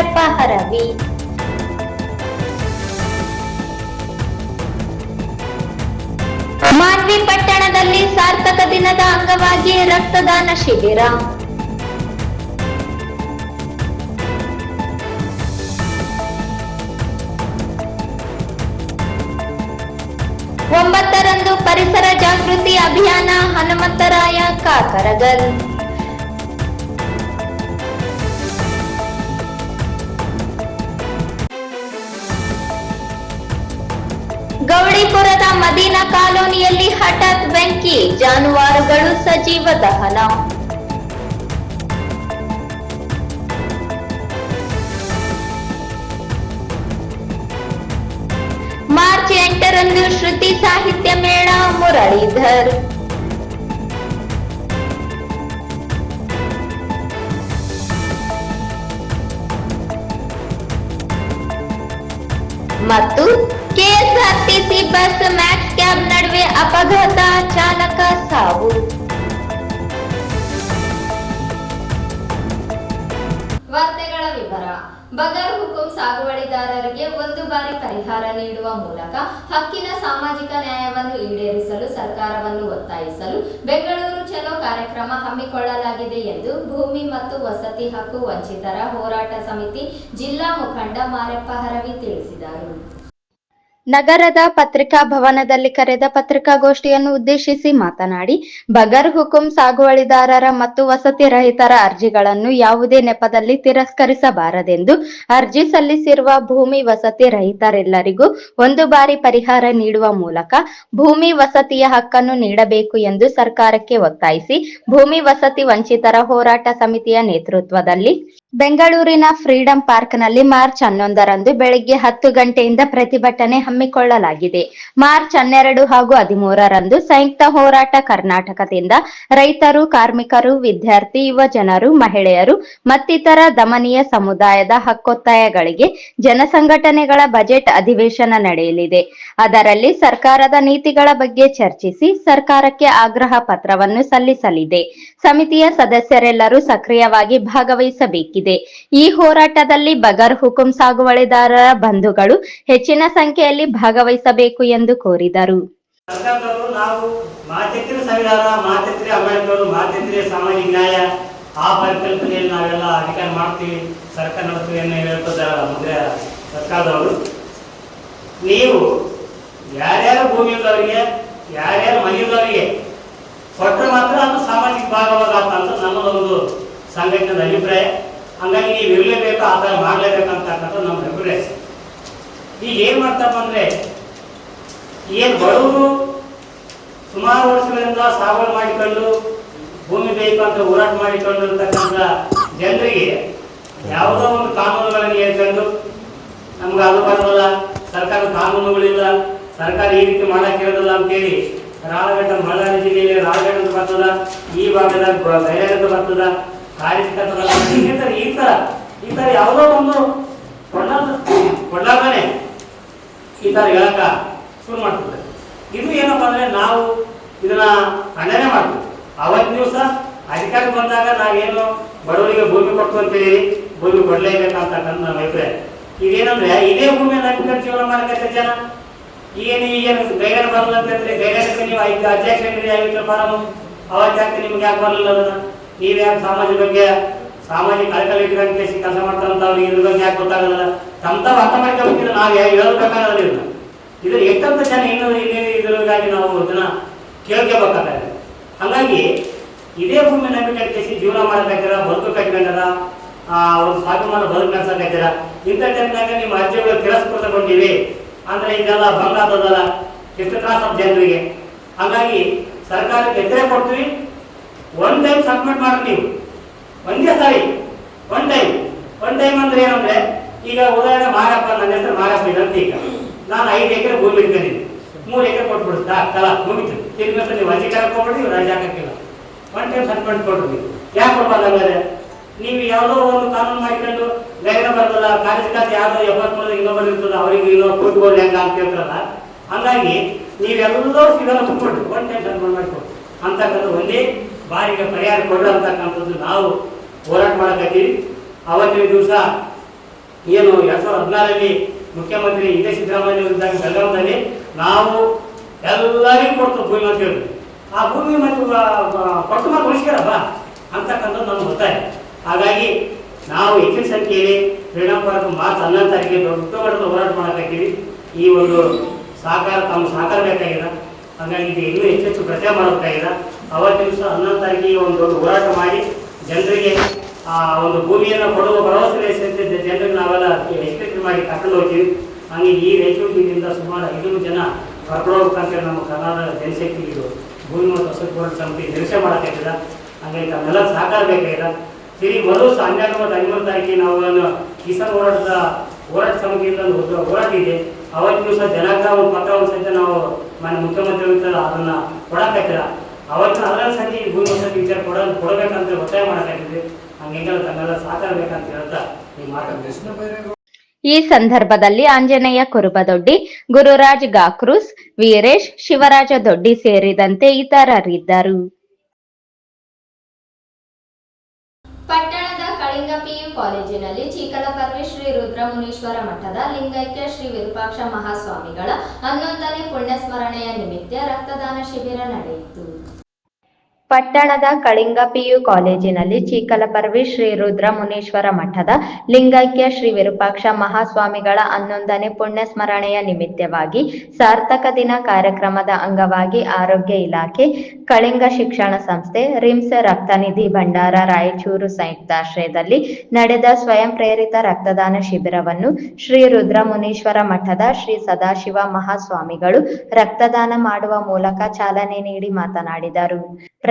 ಮಾರೆಪ್ಪ ಹರವಿ ಮಾನ್ವಿ ಪಟ್ಟಣದಲ್ಲಿ ಸಾರ್ಥಕ ದಿನದ ಅಂಗವಾಗಿ ರಕ್ತದಾನ ಶಿಬಿರ. ಒಂಬತ್ತರಂದು ಪರಿಸರ ಜಾಗೃತಿ ಅಭಿಯಾನ ಹನುಮಂತರಾಯ ಕಾಕರಗಲ್. ಗೌಳಿಪುರದ ಮದೀನಾ ಕಾಲೋನಿಯಲ್ಲಿ ಹಠಾತ್ ಬೆಂಕಿ, ಜಾನುವಾರುಗಳು ಸಜೀವ ದಹನ. ಮಾರ್ಚ್ ಎಂಟರಂದು ಶ್ರುತಿ ಸಾಹಿತ್ಯ ಮೇಳ, ಮುರಳೀಧರ್. ಮತ್ತು ಕೆಎಸ್ಆರ್ಟಿಸಿ ಬಸ್ ಮ್ಯಾಕ್ಸ್ ಕ್ಯಾಬ್ ನಡುವೆ ಅಪಘಾತ ಚಾಲಕ ಸಾವು. ವಾರ್ತೆಗಳ ವಿವರ. ಬಗರ್ ಹುಕುಂ ಸಾಗುವಳಿದಾರರಿಗೆ ಒಂದು ಬಾರಿ ಪರಿಹಾರ ನೀಡುವ ಮೂಲಕ ಹಕ್ಕಿನ ಸಾಮಾಜಿಕ ನ್ಯಾಯವನ್ನು ಈಡೇರಿಸಲು ಸರ್ಕಾರವನ್ನು ಒತ್ತಾಯಿಸಲು ಬೆಂಗಳೂರು ಚಲೋ ಕಾರ್ಯಕ್ರಮ ಹಮ್ಮಿಕೊಳ್ಳಲಾಗಿದೆ ಎಂದು ಭೂಮಿ ಮತ್ತು ವಸತಿ ಹಕ್ಕು ವಂಚಿತರ ಹೋರಾಟ ಸಮಿತಿ ಜಿಲ್ಲಾ ಮುಖಂಡ ಮಾರಪ್ಪ ಹರವಿ ತಿಳಿಸಿದರು. ನಗರದ ಪತ್ರಿಕಾ ಭವನದಲ್ಲಿ ಕರೆದ ಪತ್ರಿಕಾಗೋಷ್ಠಿಯನ್ನು ಉದ್ದೇಶಿಸಿ ಮಾತನಾಡಿ, ಬಗರ್ ಹುಕುಂ ಸಾಗುವಳಿದಾರರ ಮತ್ತು ವಸತಿ ರಹಿತರ ಅರ್ಜಿಗಳನ್ನು ಯಾವುದೇ ನೆಪದಲ್ಲಿ ತಿರಸ್ಕರಿಸಬಾರದೆಂದು ಅರ್ಜಿ ಸಲ್ಲಿಸಿರುವ ಭೂಮಿ ವಸತಿ ರಹಿತರೆಲ್ಲರಿಗೂ ಒಂದು ಬಾರಿ ಪರಿಹಾರ ನೀಡುವ ಮೂಲಕ ಭೂಮಿ ವಸತಿಯ ಹಕ್ಕನ್ನು ನೀಡಬೇಕು ಎಂದು ಸರ್ಕಾರಕ್ಕೆ ಒತ್ತಾಯಿಸಿ, ಭೂಮಿ ವಸತಿ ವಂಚಿತರ ಹೋರಾಟ ಸಮಿತಿಯ ನೇತೃತ್ವದಲ್ಲಿ ಬೆಂಗಳೂರಿನ ಫ್ರೀಡಂ ಪಾರ್ಕ್ನಲ್ಲಿ ಮಾರ್ಚ್ ಹನ್ನೊಂದರಂದು ಬೆಳಗ್ಗೆ ಹತ್ತು ಗಂಟೆಯಿಂದ ಪ್ರತಿಭಟನೆ ಹಮ್ಮಿಕೊಳ್ಳಲಾಗಿದೆ. ಮಾರ್ಚ್ ಹನ್ನೆರಡು ಹಾಗೂ ಹದಿಮೂರರಂದು ಸಂಯುಕ್ತ ಹೋರಾಟ ಕರ್ನಾಟಕದಿಂದ ರೈತರು, ಕಾರ್ಮಿಕರು, ವಿದ್ಯಾರ್ಥಿ ಯುವ ಜನರು ಮಹಿಳೆಯರು ಮತ್ತಿತರ ದಮನೀಯ ಸಮುದಾಯದ ಹಕ್ಕೊತ್ತಾಯಗಳಿಗೆ ಜನಸಂಘಟನೆಗಳ ಬಜೆಟ್ ಅಧಿವೇಶನ ನಡೆಯಲಿದೆ. ಅದರಲ್ಲಿ ಸರ್ಕಾರದ ನೀತಿಗಳ ಬಗ್ಗೆ ಚರ್ಚಿಸಿ ಸರ್ಕಾರಕ್ಕೆ ಆಗ್ರಹ ಪತ್ರವನ್ನು ಸಲ್ಲಿಸಲಿದೆ. ಸಮಿತಿಯ ಸದಸ್ಯರೆಲ್ಲರೂ ಸಕ್ರಿಯವಾಗಿ ಭಾಗವಹಿಸಬೇಕಿದೆ. ಈ ಹೋರಾಟದಲ್ಲಿ ಬಗರ್ ಹುಕುಂ ಸಾಗುವಳಿದಾರರ ಬಂಧುಗಳು ಹೆಚ್ಚಿನ ಸಂಖ್ಯೆಯಲ್ಲಿ ಭಾಗವಹಿಸಬೇಕು ಎಂದು ಕೋರಿದರು. ನಾವು ಸಾಮಾಜಿಕ ನ್ಯಾಯ, ಆ ಪರಿಕಲ್ಪನೆಯಲ್ಲಿ ನಾವೆಲ್ಲ ಅಧಿಕಾರ ಮಾಡ್ತೀವಿ. ಸರ್ಕಾರ ನಡೆಸ್ತೀವಿ ಅನ್ನೋ ಮುದ್ರೆ ಸರ್ಕಾರದವರು. ನೀವು ಯಾರ್ಯಾರ ಭೂಮಿ ಇಲ್ಲವರಿಗೆ ಯಾರ್ಯಾರ ಮನೆ ಇಲ್ಲವರಿಗೆ ಕೊಟ್ಟರೆ ಮಾತ್ರ ಅದು ಸಾಮಾಜಿಕ ಭಾಗವಾಗತ್ತ ಅಂತ ನಮ್ಮದೊಂದು ಸಂಘಟನೆಯ ಅಭಿಪ್ರಾಯ. ಹಂಗಾಗಿ ನೀವು ಇರಲೇಬೇಕು, ಆ ಥರ ಮಾಡಲೇಬೇಕಂತಕ್ಕಂಥ ನಮ್ಮ ಅಭಿಪ್ರಾಯ. ಈಗ ಏನು ಮಾಡ್ತಪ್ಪ ಅಂದರೆ ಏನು ಬಡವರು ಸುಮಾರು ವರ್ಷಗಳಿಂದ ಸಾಗುವಳಿ ಮಾಡಿಕೊಂಡು ಭೂಮಿ ಬೇಕು ಅಂತ ಹೋರಾಟ ಮಾಡಿಕೊಂಡು ಮಾಡಿಕೊಂಡಿರ್ತಕ್ಕಂಥ ಜನರಿಗೆ ಯಾವುದೋ ಒಂದು ಕಾನೂನುಗಳನ್ನು ಹೇಳ್ಕೊಂಡು ನಮ್ಗೆ ಅದು ಬರೋಲ್ಲ ಸರ್ಕಾರ ಕಾನೂನುಗಳಿಲ್ಲ, ಸರ್ಕಾರ ಈ ರೀತಿ ಮಾಡಕ್ಕಿರೋದಿಲ್ಲ ಅಂತೇಳಿ ರಾಳಘಟ್ಟ ಬಳ್ಳಾರಿ ಜಿಲ್ಲೆಯಲ್ಲಿ ಅಂತ ಬರ್ತದ, ಈ ಭಾಗದ ಬೈರಾಗ ಅಂತ ಬರ್ತದ. ಕಾರ್ಯಕರ್ತದ ಇನ್ನಿತರ ಈ ಥರ ಈ ಥರ ಯಾವುದೋ ಒಂದು ಕೊಳ್ಳಾದ ಕೊಳ್ಳಾದನೆ ಈ ಥರ ಹೇಳಕ ಶುರು ಮಾಡ್ತದೆ ಇದು ಏನಪ್ಪ ಅಂದ್ರೆ ನಾವು ಇದನ್ನ ಖಂಡನೆ ಮಾಡ್ತೀವಿ. ಅವತ್ತು ದಿವಸ ಅಧಿಕಾರಕ್ಕೆ ಬಂದಾಗ ನಾವೇನು ಬಡವರಿಗೆ ಭೂಮಿ ಕೊಟ್ಟು ಅಂತೇಳಿ ಭೂಮಿ ಕೊಡ್ಲೇಬೇಕಂತಕ್ಕಂಥ ನಮ್ಮ ಅಭಿಪ್ರಾಯ. ಇದೇನಂದ್ರೆ, ಇದೇ ಭೂಮಿಯನ್ನು ನಂಬಿಕೊಂಡು ಜೀವನ ಮಾಡಕತ್ತೆ ಜನ. ಏನು ಏನು ಗೈಡನ್ ಬರಲ್ಲ ಅಂತಂದ್ರೆ ಗೈಡನ್ಗೆ ನೀವು ಐದು ಅಧ್ಯಕ್ಷರಿಗೆ ಐದು ಫಾರಮ್ ಅವತ್ತು ನಿಮ್ಗೆ ಯಾಕೆ ಬರಲಿಲ್ಲ ಅದನ್ನ? ನೀವು ಯಾಕೆ ಸಮಾಜದ ಬಗ್ಗೆ ಸಾಮಾಜಿಕ ಕಳಕಳಿ ಇಟ್ಕೊಂಡು ಕೆಲಸ ಮಾಡ್ತಾರಂತ ಅವ್ರಿಗೆ ಇದ್ರ ಬಗ್ಗೆ ಯಾಕೆ ಗೊತ್ತಾಗಲ್ಲ? ತಮ್ಮ ತಾವು ಅರ್ಥ ಮಾಡ್ಕೊಬೇಕಿದ್ರೆ ನಾವು ಹೇಳಬೇಕಾಗಲ್ಲ ಇದನ್ನ ಇದ್ರ ಎಷ್ಟಂತ ಜನ ಇನ್ನು ಇಲ್ಲಿ ಇದ್ರಗಾಗಿ ನಾವು ಇದನ್ನ ಕೇಳ್ಕೋಬೇಕಾಗ್ತದೆ. ಹಾಗಾಗಿ ಇದೇ ಭೂಮಿ ನಂಬಿಕೆ ಕೇಸಿ ಜೀವನ ಮಾಡಬೇಕಾಗಿರ ಬದುಕು ಕಟ್ಕೊಂಡಾರ ಒಂದು ಸ್ವಾಭಿಮಾನ ಬದುಕು ನಡೆಸಕ್ಕಾಗ್ತೀರ ಇಂಥ ಟೈಮ್ನಾಗ ನಿಮ್ಮ ಅರ್ಜಿಗಳು ತಿರಸ್ಕೃತಗೊಂಡಿವಿ. ಅಂದ್ರೆ ಇದೆಲ್ಲ ಭಂಗ ಆದದಲ್ಲ ಎಷ್ಟು ತ್ರಾಸ ಜನರಿಗೆ. ಹಾಗಾಗಿ ಸರ್ಕಾರಕ್ಕೆ ಎಚ್ಚರ ಕೊಡ್ತೀವಿ. ಒನ್ ಟೈಮ್ ಸಬ್ಮಿಟ್ ಮಾಡ್ರಿ ನೀವು. ಒಂದೇ ಸಾರಿ. ಒನ್ ಟೈಮ್ ಒನ್ ಟೈಮ್ ಅಂದ್ರೆ ಏನಂದ್ರೆ, ಈಗ ಉದಾಹರಣೆ ಮಾರಪ್ಪ, ನನ್ನ ಹೆಸರು ಮಾರಪ್ಪ ಇದೆ ಅಂತ ಈಗ. ನಾನು ಐದು ಎಕರೆ ಭೂಮಿ ಇಟ್ಕೊಂಡಿದ್ದೀನಿ. ಮೂರು ಎಕರೆ ಕೊಟ್ಬಿಡುತ್ತಾ? ಕಲ ಮುಗಿತು ತಿರ್ಗಿ ನೀವು ಅಧಿಕಾರ ಕೊಟ್ಬಿಡಿ ರಾಜ್ಯ ಹಾಕಕ್ಕಿಲ್ಲ. ಒನ್ ಟೈಮ್ ಸಬ್ಮಿಟ್ ಕೊಡ್ರಿ ನೀವು. ಯಾಕೆ ಕೊಡ್ಬಾರ್ದು ಹಂಗಾದ್ರೆ? ನೀವು ಯಾವುದೋ ಒಂದು ಕಾನೂನು ಮಾಡಿಕೊಂಡು ಗೈಡ ಬರ್ತಲ್ಲ ಕಾರ್ಯಕರ್ತ ಯಾವ್ದೋ ಎಪ್ಪತ್ಮೂರು ಇನ್ನೊಬ್ಬರು ಇರ್ತದ ಅವ್ರಿಗೆ ಇನ್ನೊಬ್ಬ ಕೊಟ್ಬೋದು ಹೆಂಗ ಅಂತ ಹೇಳ್ತಾರಲ್ಲ ಹಾಗಾಗಿ ನೀವೆಲ್ಲರೂ ಸಿಗಲ್ಲ ಒನ್ ಟೈಮ್ ಸಬ್ಮಿಟ್ ಮಾಡಿಕೊಡ್ರಿ. ಅಂತಕ್ಕಂಥ ಒಂದೇ ಬಾರಿಗೆ ಪರಿಹಾರ ಕೊಡು ಅಂತಕ್ಕಂಥದ್ದು ನಾವು ಹೋರಾಟ ಮಾಡಕತ್ತೀವಿ. ಅವತ್ತಿನ ದಿವಸ ಏನು ಎರಡ್ ಸಾವಿರದ ಹದಿನಾರರಲ್ಲಿ ಮುಖ್ಯಮಂತ್ರಿ ಇದೇ ಸಿದ್ದರಾಮಯ್ಯ ಇದ್ದಾಗ ನಾವು ಎಲ್ಲರಿಗೂ ಕೊಡ್ತು ಭೂಮಿ ಅಂತ ಹೇಳಿದ್ವಿ ಆ ಭೂಮಿ ಮತ್ತು ಕೊಟ್ಟು ಉಳಿಸ್ಕೊಳಪ್ಪ ಅಂತಕ್ಕಂಥದ್ದು ನಮ್ಗೆ ಗೊತ್ತಾಯ ಹಾಗಾಗಿ ನಾವು ಹೆಚ್ಚಿನ ಸಂಖ್ಯೆಯಲ್ಲಿ ಫ್ರೀಡಮ್ ಪಾರ್ಕ್ ಮಾರ್ಚ್ ಹನ್ನೊಂದು ತಾರೀಕಿಗೆ ದೊಡ್ಡ ಹೋರಾಟ ಮಾಡಕತ್ತೀವಿ. ಈ ಒಂದು ಸಹಕಾರ ತಮ್ಮ ಸಹಕಾರ ಬೇಕಾಗಿದೆ. ಹಾಗಾಗಿ ಇದು ಇನ್ನೂ ಹೆಚ್ಚೆಚ್ಚು ಪ್ರಚಾರ ಮಾಡಬೇಕಾಗಿದೆ ಅವತ್ತಿನ ದಿವಸ ಹನ್ನೊಂದು ತಾರೀಕಿಗೆ ಒಂದು ದೊಡ್ಡ ಹೋರಾಟ ಮಾಡಿ ಜನರಿಗೆ ಆ ಒಂದು ಭೂಮಿಯನ್ನು ಕೊಡುವ ಭರವಸೆ ಜನರಿಗೆ ನಾವೆಲ್ಲ ಎಕ್ಸ್ಪೆಕ್ಟ್ ಮಾಡಿ ಕರ್ಕೊಂಡು ಹೋಗ್ತೀವಿ. ಹಾಗೆ ಈ ರಾಯಚೂರಿನಿಂದ ಸುಮಾರು ಐನೂರು ಜನ ಕರ್ಕೊಂಡು ಹೋಗ್ಬೇಕಂತೇಳಿ ನಮ್ಮ ಕರ್ನಾಟಕ ಜನಶಕ್ತಿ ಇದು ಭೂಮಿ ಮತ್ತು ವಸತಿ ಹೋರಾಟ ಸಮಿತಿ ನಿರೀಕ್ಷೆ ಮಾಡಕ್ಕಾಗ್ತದ ಹಾಗಾಗಿ ತಮ್ಮೆಲ್ಲ ಸಹಕಾರ ಬೇಕಾಗಿಲ್ಲ. ಸರಿ ಮರು ಹನ್ನೆರಡು ಮತ್ತು ಹದಿಮೂರು ತಾರೀಕಿಗೆ ನಾವು ಕಿಸಾನ್ ಹೋರಾಟದ ಹೋರಾಟ ಸಮಿತಿಯಿಂದ ಒಂದು ಹೋರಾಟ ಇದೆ. ಅವತ್ತು ದಿವಸ ಜನಾಗ್ರಹ ಒಂದು ಪತ್ರವನ್ನು ಸಹಿತ ನಾವು ಮಾನ್ಯ ಮುಖ್ಯಮಂತ್ರಿ ಅದನ್ನ ಕೊಡಕ್ಕಾಗಿಲ್ಲ ಅವತ್ತು ಅದರ ಸಹಿತ ಈ ಭೂಮಿ ವಸತಿ ವಿಚಾರ ಕೊಡ ಕೊಡಬೇಕಂತ ಒತ್ತಾಯ ಮಾಡಕ್ಕಾಗಿದೆ. ಹಂಗೆಲ್ಲ ತಮ್ಮೆಲ್ಲ ಸಹಕಾರ ಬೇಕಂತ ಹೇಳ್ತಾ ಈ ಮಾತಾಡ್ತೀನಿ ಈ ಸಂದರ್ಭದಲ್ಲಿ ಆಂಜನೇಯ ಕುರುಬದೊಡ್ಡಿ ಗುರುರಾಜ್ ಗಾಕ್ರೂಸ್ ವೀರೇಶ್ ಶಿವರಾಜ ದೊಡ್ಡಿ ಸೇರಿದಂತೆ ಇತರರಿದ್ದರು. ಪಟ್ಟಣದ ಕಳಿಂಗ ಪಿಯು ಕಾಲೇಜಿನಲ್ಲಿ ಚೀಕಲ ಶ್ರೀ ರುದ್ರಮುನೀಶ್ವರ ಮಠದ ಲಿಂಗೈಕ್ಯ ಶ್ರೀ ವಿರೂಪಾಕ್ಷ ಮಹಾಸ್ವಾಮಿಗಳ ಹನ್ನೊಂದನೇ ಪುಣ್ಯಸ್ಮರಣೆಯ ನಿಮಿತ್ತ ರಕ್ತದಾನ ಶಿಬಿರ ನಡೆಯಿತು. ಪಟ್ಟಣದ ಕಳಿಂಗ ಪಿಯು ಕಾಲೇಜಿನಲ್ಲಿ ಚೀಕಲಪರ್ವಿ ಶ್ರೀ ರುದ್ರ ಮುನೀಶ್ವರ ಮಠದ ಲಿಂಗೈಕ್ಯ ಶ್ರೀ ವಿರೂಪಾಕ್ಷ ಮಹಾಸ್ವಾಮಿಗಳ ಹನ್ನೊಂದನೇ ಪುಣ್ಯ ಸ್ಮರಣೆಯ ನಿಮಿತ್ತವಾಗಿ ಸಾರ್ಥಕ ದಿನ ಕಾರ್ಯಕ್ರಮದ ಅಂಗವಾಗಿ ಆರೋಗ್ಯ ಇಲಾಖೆ, ಕಳಿಂಗ ಶಿಕ್ಷಣ ಸಂಸ್ಥೆ, ರಿಮ್ಸ್ ರಕ್ತನಿಧಿ ಭಂಡಾರ ರಾಯಚೂರು ಸಂಯುಕ್ತಾಶ್ರಯದಲ್ಲಿ ನಡೆದ ಸ್ವಯಂ ಪ್ರೇರಿತ ರಕ್ತದಾನ ಶಿಬಿರವನ್ನು ಶ್ರೀ ರುದ್ರ ಮುನೀಶ್ವರ ಮಠದ ಶ್ರೀ ಸದಾಶಿವ ಮಹಾಸ್ವಾಮಿಗಳು ರಕ್ತದಾನ ಮಾಡುವ ಮೂಲಕ ಚಾಲನೆ ನೀಡಿ ಮಾತನಾಡಿದರು.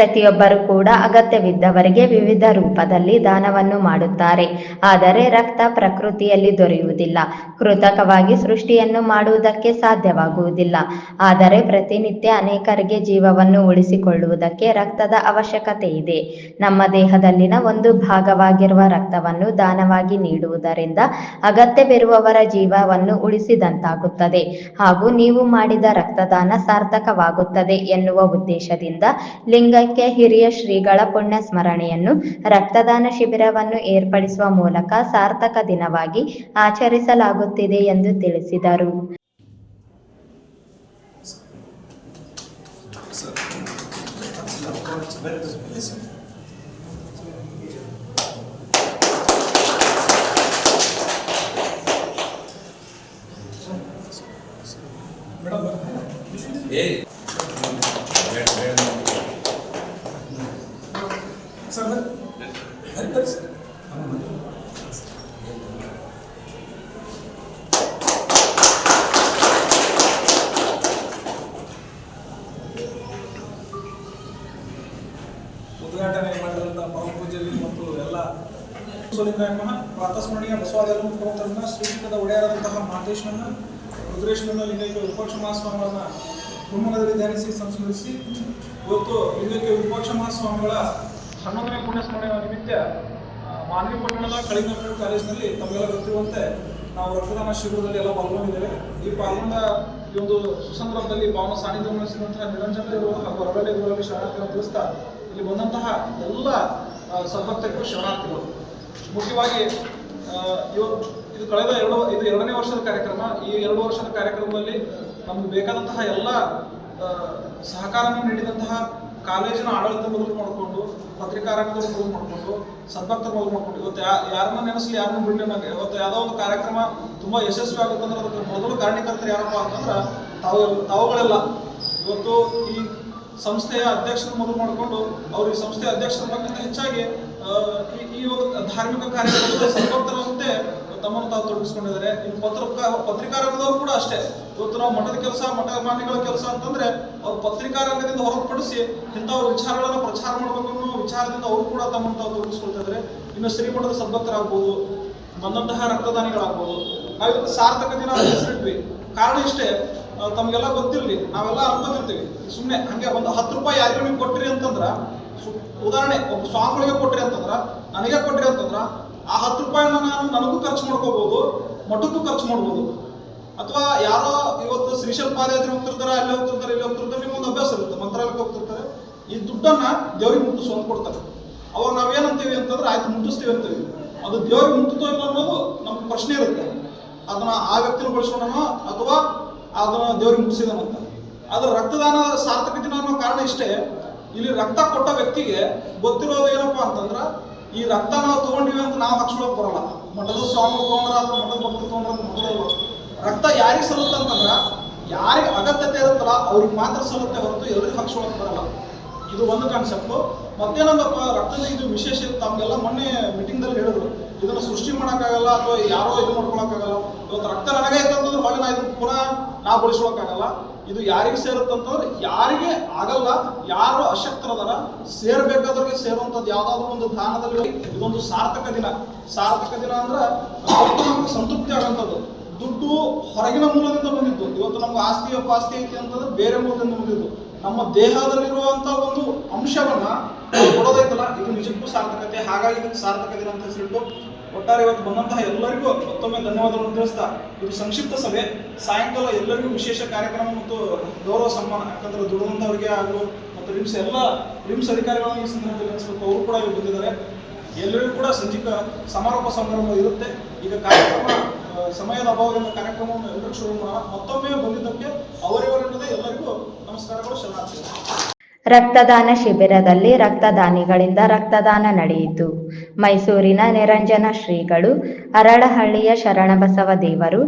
ಪ್ರತಿಯೊಬ್ಬರು ಕೂಡ ಅಗತ್ಯವಿದ್ದವರಿಗೆ ವಿವಿಧ ರೂಪದಲ್ಲಿ ದಾನವನ್ನು ಮಾಡುತ್ತಾರೆ. ಆದರೆ ರಕ್ತ ಪ್ರಕೃತಿಯಲ್ಲಿ ದೊರೆಯುವುದಿಲ್ಲ. ಕೃತಕವಾಗಿ ಸೃಷ್ಟಿಯನ್ನು ಮಾಡುವುದಕ್ಕೆ ಸಾಧ್ಯವಾಗುವುದಿಲ್ಲ. ಆದರೆ ಪ್ರತಿನಿತ್ಯ ಅನೇಕರಿಗೆ ಜೀವವನ್ನು ಉಳಿಸಿಕೊಳ್ಳುವುದಕ್ಕೆ ರಕ್ತದ ಅವಶ್ಯಕತೆ ಇದೆ ನಮ್ಮ ದೇಹದಲ್ಲಿನ ಒಂದು ಭಾಗವಾಗಿರುವ ರಕ್ತವನ್ನು ದಾನವಾಗಿ ನೀಡುವುದರಿಂದ ಅಗತ್ಯವಿರುವವರ ಜೀವವನ್ನು ಉಳಿಸಿದಂತಾಗುತ್ತದೆ. ಹಾಗೂ ನೀವು ಮಾಡಿದ ರಕ್ತದಾನ ಸಾರ್ಥಕವಾಗುತ್ತದೆ ಎನ್ನುವ ಉದ್ದೇಶದಿಂದ ಲಿಂಗೈಕ್ಯ ಹಿರಿಯ ಶ್ರೀಗಳ ಪುಣ್ಯ ಸ್ಮರಣೆಯನ್ನು ರಕ್ತದಾನ ಶಿಬಿರವನ್ನು ಏರ್ಪಡಿಸುವ ಮೂಲಕ ಸಾರ್ಥಕ ದಿನವಾಗಿ ಆಚರಿಸಲಾಗುತ್ತಿದೆ ಎಂದು ತಿಳಿಸಿದರು. ಏಯ್ ಸೋಲಿಂಗಾಯಮ್ಮನ ಪ್ರಾತಸ್ಮರಣೀಯ ಬಸವಾದರ ಮುಖೋತ್ತರನ ಶ್ರೀಪೀಠದ ಒಡೆಯರಾದಂತಹ ಮಹಂತೇಶ್ವರನ ರುದ್ರೇಶ್ವರನ ಲಿಂಗೈಕ್ಯ ವಿಪಕ್ಷ ಮಹಾಸ್ವಾಮಿಗಳನ್ನ ಗುಮ್ಮನದಲ್ಲಿ ಧ್ಯಾನಿಸಿ ಸಂಸ್ಮರಿಸಿ. ಇವತ್ತು ಲಿಂಗೈಕ್ಯ ವಿಪಕ್ಷ ಮಹಾಸ್ವಾಮಿಗಳ ಹನ್ನೊಂದನೇ ಪುಣ್ಯಸ್ಮರಣೆಯ ನಿಮಿತ್ತ ಮಾನ್ವಿಪಟ್ಟಣದ ಕಳಿಂಗಪುರ ಕಾಲೇಜಿನಲ್ಲಿ ತಮಗೆಲ್ಲ ಗೊತ್ತಿರುವಂತೆ ನಾವು ರಕ್ತದಾನ ಶಿಬಿರದಲ್ಲಿ ಎಲ್ಲ ಪಾಲ್ಗೊಂಡಿದ್ದೇವೆ. ಈ ಪಾಲ್ಗೊಂಡ ಈ ಒಂದು ಸುಸಂದರ್ಭದಲ್ಲಿ ಭಾವನ ಸಾನ್ನಿಧ್ಯ ವಹಿಸಿದಂತಹ ನಿರಂಜನ ದೇವರು ಹಾಗೂ ಹೊರಗಡೆ ಶರಣಾರ್ಥಿಗಳನ್ನು ತಿಳಿಸ್ತಾ ಇಲ್ಲಿ ಬಂದಂತಹ ಎಲ್ಲ ಆ, ಸದ್ಭಕ್ತರಿಗೂ ಶರಣಾರ್ಥಿಗಳು. ಮುಖ್ಯವಾಗಿ ಇದು ಕಳೆದ ಎರಡು, ಇದು ಎರಡನೇ ವರ್ಷದ ಕಾರ್ಯಕ್ರಮ. ಈ ಎರಡು ವರ್ಷದ ಕಾರ್ಯಕ್ರಮದಲ್ಲಿ ನಮ್ಗೆ ಬೇಕಾದಂತಹ ಎಲ್ಲ ಸಹಕಾರವನ್ನು ನೀಡಿದಂತಹ ಕಾಲೇಜಿನ ಆಡಳಿತ ಮೊದಲು ಮಾಡಿಕೊಂಡು ಪತ್ರಿಕಾ ರಂಗದವರು ಮೊದಲು ಮಾಡಿಕೊಂಡು, ಸದ್ಭಕ್ತರು ಮೊದಲು ಮಾಡ್ಕೊಂಡು, ಇವತ್ತು ಯಾರನ್ನ ನೆನೆಸಲಿ, ಯಾರನ್ನ ಬಿಡಲಿ ನಂಗೆ ಇವತ್ತು ಯಾವುದೋ ಒಂದು ಕಾರ್ಯಕ್ರಮ ತುಂಬಾ ಯಶಸ್ವಿ ಆಗುತ್ತಂದ್ರೆ ಅದಕ್ಕೆ ಮೊದಲು ಕಾರಣೀಕರ್ತರು ಯಾರಪ್ಪ ಅಂತಂದ್ರೆ, ತಾವು ತಾವುಗಳೆಲ್ಲ. ಇವತ್ತು ಈ ಸಂಸ್ಥೆಯ ಅಧ್ಯಕ್ಷರು ಮೊದಲು ಮಾಡಿಕೊಂಡು, ಅವರು ಈ ಸಂಸ್ಥೆಯ ಅಧ್ಯಕ್ಷರ ಬಗ್ಗೆ ಹೆಚ್ಚಾಗಿ ಈ ಒಂದು ಧಾರ್ಮಿಕ ಕಾರ್ಯಕ್ರಮದ ಸದ್ಭಕ್ತರಂತೆ ತಮ್ಮನ್ನು ತಾವು ತೊಡಗಿಸ್ಕೊಂಡಿದ್ದಾರೆ. ಇನ್ನು ಪತ್ರಿಕಾ ಪತ್ರಿಕಾ ರಂಗದವರು ಕೂಡ ಅಷ್ಟೇ. ಇವತ್ತು ನಾವು ಮಠದ ಕೆಲಸ, ಮಠ ಮಾನ್ಯಗಳ ಕೆಲಸ ಅಂತಂದ್ರೆ ಅವ್ರು ಪತ್ರಿಕಾ ರಂಗದಿಂದ ಹೊರತುಪಡಿಸಿ ಇಂಥವ್ರ ವಿಚಾರಗಳನ್ನ ಪ್ರಚಾರ ಮಾಡಬೇಕು ಅನ್ನೋ ವಿಚಾರದಿಂದ ಅವರು ಕೂಡ ತಮ್ಮನ್ನು ತಾವು ತೊಡಗಿಸ್ಕೊಳ್ತಾ ಇದ್ದಾರೆ. ಇನ್ನು ಶ್ರೀಮಠದ ಸದ್ಭಕ್ತರಾಗ್ಬೋದು ಬಂದಂತಹ ರಕ್ತದಾನಿಗಳಾಗ್ಬೋದು ನಾವಿವತ್ತು ಸಾರ್ಥಕ ದಿನ ಹೆಸರಿಟ್ವಿ. ಕಾರಣ ಇಷ್ಟೇ ತಮ್ಗೆಲ್ಲ ಗೊತ್ತಿರಲಿ. ನಾವೆಲ್ಲ ಅನ್ಕೊಂಡಿರ್ತೀವಿ ಸುಮ್ಮನೆ ಹಂಗೆ ಒಂದು ಹತ್ತು ರೂಪಾಯಿ ಯಾರಿಗೂ ನೀವು ಕೊಟ್ಟಿರಿ ಅಂತಂದ್ರ ಉದಾಹರಣೆ, ಒಬ್ಬ ಸ್ವಾಮಿಗಳಿಗೆ ಕೊಟ್ಟರೆ ಅಂತಂದ್ರ, ನನಗೆ ಕೊಟ್ಟರೆ ಅಂತಂದ್ರ, ಆ ಹತ್ತು ರೂಪಾಯಿನ ನಾನು ನನಗೂ ಖರ್ಚು ಮಾಡ್ಕೋಬಹುದು ಮಠಕ್ಕೂ ಖರ್ಚು ಮಾಡ್ಬೋದು. ಅಥವಾ ಯಾರೋ ಇವತ್ತು ಶ್ರೀಶೈಲ್ ಪಾದಯಾತ್ರೆ ಹೋಗ್ತಿರ್ತಾರೆ, ಅಲ್ಲಿ ಹೋಗ್ತಿರ್ತಾರೆ, ಇಲ್ಲಿ ಹೋಗ್ತಿರ್ತಾರೆ, ನಿಮ್ಗೊಂದು ಅಭ್ಯಾಸ ಇರುತ್ತೆ, ಮಂತ್ರಾಲಯಕ್ಕೆ ಹೋಗ್ತಿರ್ತಾರೆ, ಈ ದುಡ್ಡನ್ನ ದೇವ್ರಿಗೆ ಮುಟ್ಟಿಸು ಕೊಡ್ತಾರೆ. ಅವಾಗ ನಾವೇನಂತೀವಿ ಅಂತಂದ್ರೆ, ಆಯ್ತು, ಮುಟ್ಟಿಸ್ತೀವಿ ಅಂತೀವಿ. ಅದು ದೇವ್ರಿಗೆ ಮುಟ್ಟುತ್ತೋ ಇಲ್ಲ ಅನ್ನೋದು ನಮ್ಗೆ ಪ್ರಶ್ನೆ ಇರುತ್ತೆ. ಅದನ್ನ ಆ ವ್ಯಕ್ತಿನ ಬಳಸೋಣ ಅಥವಾ ಅದನ್ನ ದೇವ್ರಿಗೆ ಮುಟ್ಟಿಸಿದನಂತ ಅದು ರಕ್ತದಾನ ಸಾರ್ಥಕತೆ ಅನ್ನೋ ಕಾರಣ ಇಷ್ಟೇ. ಇಲ್ಲಿ ರಕ್ತ ಕೊಟ್ಟ ವ್ಯಕ್ತಿಗೆ ಗೊತ್ತಿರೋದು ಏನಪ್ಪಾ ಅಂತಂದ್ರ, ಈ ರಕ್ತ ನಾವು ತಗೊಂಡಿವಿ ಅಂತ ನಾವು ಹಚ್ಕೊಳಕ್ ಬರಲ್ಲ. ಮಠದ ಸ್ವಾಮಿ ತಗೊಂಡ್ರ ಅಥವಾ ಮಠದ ಭಕ್ತರು ತಗೊಂಡ್ರ ಮೊದಲೇ ರಕ್ತ ಯಾರಿಗೆ ಸಲ್ಲುತ್ತೆ ಅಂತಂದ್ರ, ಯಾರಿಗೆ ಅಗತ್ಯತೆ ಇರುತ್ತಲ್ಲ ಅವ್ರಿಗೆ ಮಾತ್ರ ಸಲ್ಲುತ್ತೆ ಹೊರತು ಎಲ್ರಿಗೂ ಹಚ್ಕೊಳಕ್ ಬರಲ್ಲ. ಇದು ಒಂದು ಕಾನ್ಸೆಪ್ಟ್ ಮತ್ತೇನಂದಪ್ಪ ರಕ್ತದ ಇದು ವಿಶೇಷ ತಮ್ಗೆಲ್ಲ ಮೊನ್ನೆ ಮೀಟಿಂಗ್ ದಲ್ಲಿ ಹೇಳಿದ್ರು. ಇದನ್ನ ಸೃಷ್ಟಿ ಮಾಡೋಕ್ಕಾಗಲ್ಲ ಅಥವಾ ಯಾರೋ ಇದು ಮಾಡ್ಕೊಳಕ್ಕಾಗಲ್ಲ. ಇವತ್ತು ರಕ್ತ ನನಗೆ ಇತ್ತಂತಂದ್ರೆ ಹೊಳೆ ನಾ ಇದನ್ನ ಪುನಃ ನಾ ಬಳಸ್ಕೊಳಕ್ಕಾಗಲ್ಲ ಇದು ಯಾರಿಗೆ ಸೇರುತ್ತಂತಂದ್ರೆ ಯಾರಿಗೆ ಆಗಲ್ಲ, ಯಾರು ಅಶಕ್ತರದಾರ ಸೇರ್ಬೇಕಾದ್ರಿಗೆ ಸೇರುವಂತದ್ದು ಯಾವ್ದಾದ್ರು ಒಂದು ದಾನದಲ್ಲಿ ಇದೊಂದು ಸಾರ್ಥಕ ದಿನ. ಸಾರ್ಥಕ ದಿನ ಅಂದ್ರೆ ಸಂತೃಪ್ತಿ ಆಗಂತದ್ದು ದುಡ್ಡು ಹೊರಗಿನ ಮೂಲದಿಂದ ಬಂದಿದ್ದು. ಇವತ್ತು ನಮ್ಗೆ ಆಸ್ತಿ ಪಾಸ್ತಿ ಐತಿ ಅಂತಂದ್ರೆ ಬೇರೆ ಮೂಲದಿಂದ ಬಂದಿದ್ದು. ನಮ್ಮ ದೇಹದಲ್ಲಿರುವಂತ ಒಂದು ಅಂಶವನ್ನ ಕೊಡೋದೈತಲ್ಲ, ಇದು ನಿಜಕ್ಕೂ ಸಾರ್ಥಕತೆ. ಹಾಗಾಗಿ ಇದಕ್ಕೆ ಸಾರ್ಥಕ ದಿನ ಅಂತ ಹೆಸರಿಟ್ಟು ಒಟ್ಟಾರೆ ಇವತ್ತು ಬಂದಂತಹ ಎಲ್ಲರಿಗೂ ಮತ್ತೊಮ್ಮೆ ಧನ್ಯವಾದಗಳನ್ನು ತಿಳಿಸ್ತಾ, ಇದು ಸಂಕ್ಷಿಪ್ತ ಸಭೆ. ಸಾಯಂಕಾಲ ಎಲ್ಲರಿಗೂ ವಿಶೇಷ ಕಾರ್ಯಕ್ರಮ ಮತ್ತು ಗೌರವ ಸಮ್ಮಾನ ಯಾಕಂದ್ರೆ ದುಡಿದಂತವರಿಗೆ ಹಾಗೂ ಮತ್ತು ರಿಮ್ಸ್ ಎಲ್ಲ, ರಿಮ್ಸ್ ಅಧಿಕಾರಿಗಳನ್ನು ಈ ಸಂದರ್ಭದಲ್ಲಿ ಅನಿಸ್ಬೇಕು ಅವರು ಕೂಡ ಇಲ್ಲಿ ಬಂದಿದ್ದಾರೆ. ಎಲ್ಲರಿಗೂ ಕೂಡ ಸಂಚಿಕ ಸಮಾರೋಪ ಸಮಾರಂಭ ಇರುತ್ತೆ. ಈಗ ಕಾರ್ಯಕ್ರಮ ಸಮಯದ ಅಭಾವದಿಂದ ಕಾರ್ಯಕ್ರಮವನ್ನು ಎಲ್ಲರೂ ಶುರು ಮಾಡೋಣ. ಮತ್ತೊಮ್ಮೆ ಬಂದಿದ್ದಕ್ಕೆ ಅವರಿವರೆಲ್ಲದೆ ಎಲ್ಲರಿಗೂ ನಮಸ್ಕಾರಗಳು, ಶರಣಾರ್ಥಿಗಳು. ರಕ್ತದಾನ ಶಿಬಿರದಲ್ಲಿ ರಕ್ತದಾನಿಗಳಿಂದ ರಕ್ತದಾನ ನಡೆಯಿತು. ಮೈಸೂರಿನ ನಿರಂಜನ ಶ್ರೀಗಳು, ಅರಳಹಳ್ಳಿಯ ಶರಣಬಸವ ದೇವರು,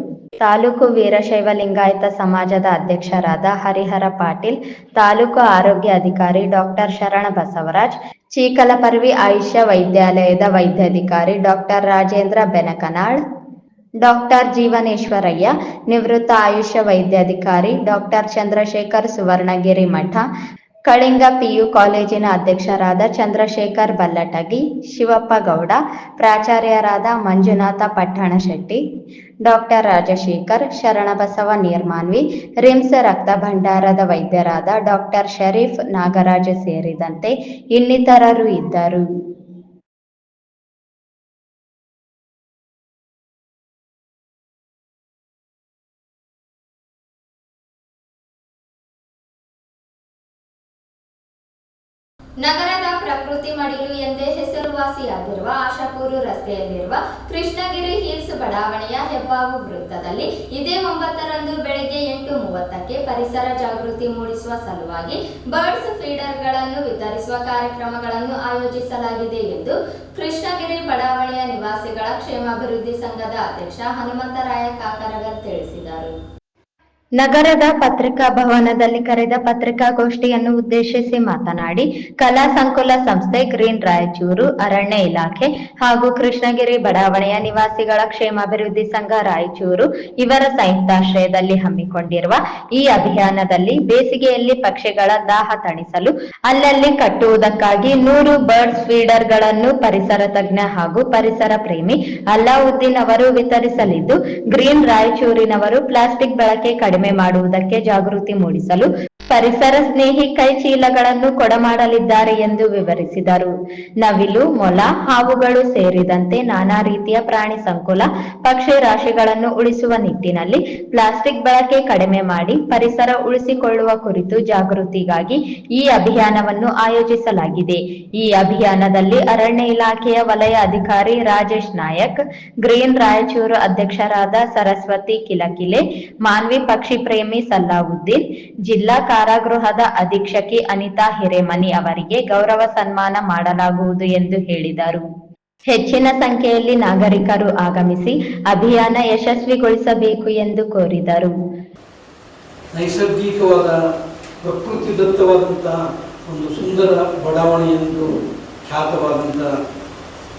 ತಾಲೂಕು ವೀರಶೈವ ಲಿಂಗಾಯತ ಸಮಾಜದ ಅಧ್ಯಕ್ಷರಾದ ಹರಿಹರ ಪಾಟೀಲ್, ತಾಲೂಕು ಆರೋಗ್ಯ ಅಧಿಕಾರಿ ಡಾಕ್ಟರ್ ಶರಣ ಬಸವರಾಜ್ ಚೀಕಲಪರ್ವಿ ಆಯುಷ್ಯ ವೈದ್ಯಾಲಯದ ವೈದ್ಯಾಧಿಕಾರಿ ಡಾಕ್ಟರ್ ರಾಜೇಂದ್ರ ಬೆನಕನಾಳ್ ಡಾಕ್ಟರ್ ಜೀವನೇಶ್ವರಯ್ಯ, ನಿವೃತ್ತ ಆಯುಷ್ಯ ವೈದ್ಯಾಧಿಕಾರಿ ಡಾಕ್ಟರ್ ಚಂದ್ರಶೇಖರ್ ಸುವರ್ಣಗಿರಿ ಮಠ ಕಳಿಂಗ ಪಿಯು ಕಾಲೇಜಿನ ಅಧ್ಯಕ್ಷರಾದ ಚಂದ್ರಶೇಖರ್ ಬಲ್ಲಟಗಿ, ಶಿವಪ್ಪ ಗೌಡ, ಪ್ರಾಚಾರ್ಯರಾದ ಮಂಜುನಾಥ ಪಟ್ಟಣಶೆಟ್ಟಿ, ಡಾಕ್ಟರ್ ರಾಜಶೇಖರ್, ಶರಣಬಸವ ನೀರ್ಮಾನ್ವಿ, ರಿಮ್ಸ್ ರಕ್ತ ಭಂಡಾರದ ವೈದ್ಯರಾದ ಡಾಕ್ಟರ್ ಶರೀಫ್ ನಾಗರಾಜ್ ಸೇರಿದಂತೆ ಇನ್ನಿತರರು ಇದ್ದರು. ನಗರದ ಪ್ರಕೃತಿ ಮಡಿಲು ಎಂದೇ ಹೆಸರುವಾಸಿಯಾಗಿರುವ ಆಶಾಪೂರು ರಸ್ತೆಯಲ್ಲಿರುವ ಕೃಷ್ಣಗಿರಿ ಹಿಲ್ಸ್ ಬಡಾವಣೆಯ ಹೆಬ್ಬಾವು ವೃತ್ತದಲ್ಲಿ ಇದೇ ಒಂಬತ್ತರಂದು ಬೆಳಗ್ಗೆ ಎಂಟು ಮೂವತ್ತಕ್ಕೆ ಪರಿಸರ ಜಾಗೃತಿ ಮೂಡಿಸುವ ಸಲುವಾಗಿ ಬರ್ಡ್ಸ್ ಫೀಡರ್ಗಳನ್ನು ವಿತರಿಸುವ ಕಾರ್ಯಕ್ರಮಗಳನ್ನು ಆಯೋಜಿಸಲಾಗಿದೆ ಎಂದು ಕೃಷ್ಣಗಿರಿ ಬಡಾವಣೆಯ ನಿವಾಸಿಗಳ ಕ್ಷೇಮಾಭಿವೃದ್ಧಿ ಸಂಘದ ಅಧ್ಯಕ್ಷ ಹನುಮಂತರಾಯ ಕಾಕರಗರ್ ತಿಳಿಸಿದರು. ನಗರದ ಪತ್ರಿಕಾ ಭವನದಲ್ಲಿ ಕರೆದ ಪತ್ರಿಕಾಗೋಷ್ಠಿಯನ್ನು ಉದ್ದೇಶಿಸಿ ಮಾತನಾಡಿ, ಕಲಾ ಸಂಕುಲ ಸಂಸ್ಥೆ ಗ್ರೀನ್ ರಾಯಚೂರು ಅರಣ್ಯ ಇಲಾಖೆ ಹಾಗೂ ಕೃಷ್ಣಗಿರಿ ಬಡಾವಣೆಯ ನಿವಾಸಿಗಳ ಕ್ಷೇಮಾಭಿವೃದ್ಧಿ ಸಂಘ ರಾಯಚೂರು ಇವರ ಸಂಯುಕ್ತಾಶ್ರಯದಲ್ಲಿ ಹಮ್ಮಿಕೊಂಡಿರುವ ಈ ಅಭಿಯಾನದಲ್ಲಿ ಬೇಸಿಗೆಯಲ್ಲಿ ಪಕ್ಷಿಗಳ ದಾಹ ತಣಿಸಲು, ಅಲ್ಲಲ್ಲಿ ಕಟ್ಟುವುದಕ್ಕಾಗಿ ನೂರು ಬರ್ಡ್ಸ್ ಫೀಡರ್ಗಳನ್ನು ಪರಿಸರ ತಜ್ಞ ಹಾಗೂ ಪರಿಸರ ಪ್ರೇಮಿ ಅಲ್ಲಾವುದ್ದೀನ್ ಅವರು ವಿತರಿಸಲಿದ್ದು, ಗ್ರೀನ್ ರಾಯಚೂರಿನವರು ಪ್ಲಾಸ್ಟಿಕ್ ಬಳಕೆ ಕಡಿಮೆ ಮಾಡುವುದಕ್ಕೆ ಜಾಗೃತಿ ಮೂಡಿಸಲು ಪರಿಸರ ಸ್ನೇಹಿ ಕೈ ಚೀಲಗಳನ್ನು ಕೊಡಮಾಡಲಿದ್ದಾರೆ ಎಂದು ವಿವರಿಸಿದರು. ನವಿಲು, ಮೊಲ, ಹಾವುಗಳು ಸೇರಿದಂತೆ ನಾನಾ ರೀತಿಯ ಪ್ರಾಣಿ ಸಂಕುಲ, ಪಕ್ಷಿ ರಾಶಿಗಳನ್ನು ಉಳಿಸುವ ನಿಟ್ಟಿನಲ್ಲಿ ಪ್ಲಾಸ್ಟಿಕ್ ಬಳಕೆ ಕಡಿಮೆ ಮಾಡಿ ಪರಿಸರ ಉಳಿಸಿಕೊಳ್ಳುವ ಕುರಿತು ಜಾಗೃತಿಗಾಗಿ ಈ ಅಭಿಯಾನವನ್ನು ಆಯೋಜಿಸಲಾಗಿದೆ. ಈ ಅಭಿಯಾನದಲ್ಲಿ ಅರಣ್ಯ ಇಲಾಖೆಯ ವಲಯ ಅಧಿಕಾರಿ ರಾಜೇಶ್ ನಾಯಕ್, ಗ್ರೀನ್ ರಾಯಚೂರು ಅಧ್ಯಕ್ಷರಾದ ಸರಸ್ವತಿ ಕಿಲಕಿಲೆ, ಮಾನ್ವಿ ಪಕ್ಷಿ ಪ್ರೇಮಿ ಸಲ್ಲಾವುದ್ದೀನ್, ಜಿಲ್ಲಾ ಕಾರಾಗೃಹದ ಅಧೀಕ್ಷಕಿ ಅನಿತಾ ಹಿರೇಮನಿ ಅವರಿಗೆ ಗೌರವ ಸನ್ಮಾನ ಮಾಡಲಾಗುವುದು ಎಂದು ಹೇಳಿದರು. ಹೆಚ್ಚಿನ ಸಂಖ್ಯೆಯಲ್ಲಿ ನಾಗರಿಕರು ಆಗಮಿಸಿ ಅಭಿಯಾನ ಯಶಸ್ವಿಗೊಳಿಸಬೇಕು ಎಂದು ಕೋರಿದರು. ನೈಸರ್ಗಿಕವಾದ ಪ್ರಕೃತಿ ದತ್ತವಾದಂತಹ ಒಂದು ಸುಂದರ ಬಡಾವಣೆ ಎಂದು ಖ್ಯಾತವಾದಂತಹ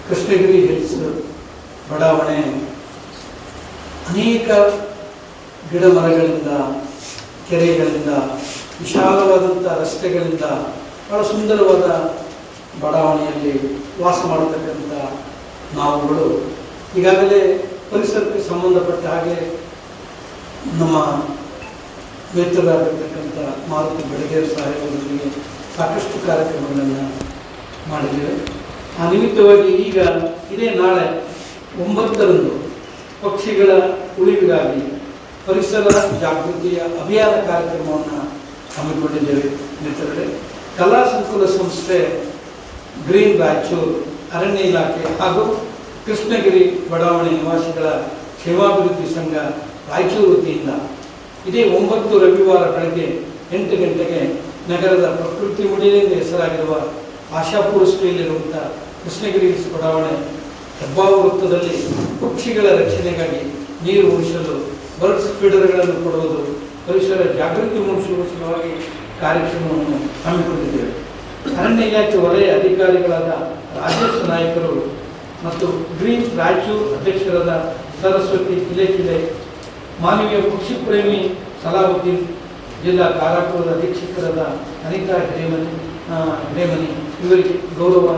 ಕೃಷ್ಣಗಿರಿ ಹಿಲ್ಸ್ ಬಡಾವಣೆ ಅನೇಕ ಗಿಡ ಮರಗಳಿಂದ ಕೆರೆಗಳಿಂದ, ವಿಶಾಲವಾದಂಥ ರಸ್ತೆಗಳಿಂದ, ಬಹಳ ಸುಂದರವಾದ ಬಡಾವಣೆಯಲ್ಲಿ ವಾಸ ಮಾಡತಕ್ಕಂಥ ನಾವುಗಳು ಈಗಾಗಲೇ ಪರಿಸರಕ್ಕೆ ಸಂಬಂಧಪಟ್ಟ ಹಾಗೆ ನಮ್ಮ ಮಿತ್ರರಾಗಿರ್ತಕ್ಕಂಥ ಮಾರುತಿ ಬೆಳಗೇರು ಸಾಹೇಬರೊಂದಿಗೆ ಸಾಕಷ್ಟು ಕಾರ್ಯಕ್ರಮಗಳನ್ನು ಮಾಡಿದ್ದೇವೆ. ಆ ನಿಮಿತ್ತವಾಗಿ ಈಗ ಇದೇ ನಾಳೆ ಒಂಬತ್ತರಂದು ಪಕ್ಷಿಗಳ ಉಳಿವಿಗಾಗಿ ಪರಿಸರ ಜಾಗೃತಿಯ ಅಭಿಯಾನ ಕಾರ್ಯಕ್ರಮವನ್ನು ಹಮ್ಮಿಕೊಂಡಿದ್ದೇವೆ. ಮಿತ್ರರೇ, ಕಲಾ ಸಂಕುಲ ಸಂಸ್ಥೆ ಗ್ರೀನ್ ರಾಯಚೂರು ಅರಣ್ಯ ಇಲಾಖೆ ಹಾಗೂ ಕೃಷ್ಣಗಿರಿ ಬಡಾವಣೆ ನಿವಾಸಿಗಳ ಸೇವಾಭಿವೃದ್ಧಿ ಸಂಘ ರಾಯಚೂರು ವತಿಯಿಂದ ಇದೇ ಒಂಬತ್ತು ರವಿವಾರ ಬೆಳಗ್ಗೆ ಎಂಟು ಗಂಟೆಗೆ ನಗರದ ಪ್ರಕೃತಿ ಮುಡಿಯಿಂದ ಹೆಸರಾಗಿರುವ ಆಶಾಪುರ ಸ್ಟೀಲಿರುವಂಥ ಕೃಷ್ಣಗಿರಿ ಬಡಾವಣೆ ಹೆಬ್ಬಾವು ವೃತ್ತದಲ್ಲಿ ಪಕ್ಷಿಗಳ ರಕ್ಷಣೆಗಾಗಿ ನೀರು ಉಳಿಸಲು ಬರ್ಡ್ಸ್ ಫೀಡರ್ಗಳನ್ನು ಕೊಡುವುದು ಪರಿಸರ ಜಾಗೃತಿ ಮೂಡಿಸುವ ಸಲುವಾಗಿ ಕಾರ್ಯಕ್ರಮವನ್ನು ಹಮ್ಮಿಕೊಂಡಿದ್ದೇವೆ. ಅರಣ್ಯ ಇಲಾಖೆ ವಲಯ ಅಧಿಕಾರಿಗಳಾದ ರಾಜೇಶ್ ನಾಯಕರು ಮತ್ತು ಗ್ರೀನ್ ರಾಯಚೂರು ಅಧ್ಯಕ್ಷರಾದ ಸರಸ್ವತಿ ಕಿಲೆ ಮಾನವೀಯ ಪಕ್ಷಿ ಪ್ರೇಮಿ ಸಲಾವುದ್ದೀನ್, ಜಿಲ್ಲಾ ಕಾರಾಪುರದ ಅಧೀಕ್ಷಕರಾದ ಅನಿತಾ ಹಿರೇಮನಿ ಹಿರೇಮನಿ ಇವರಿಗೆ ಗೌರವ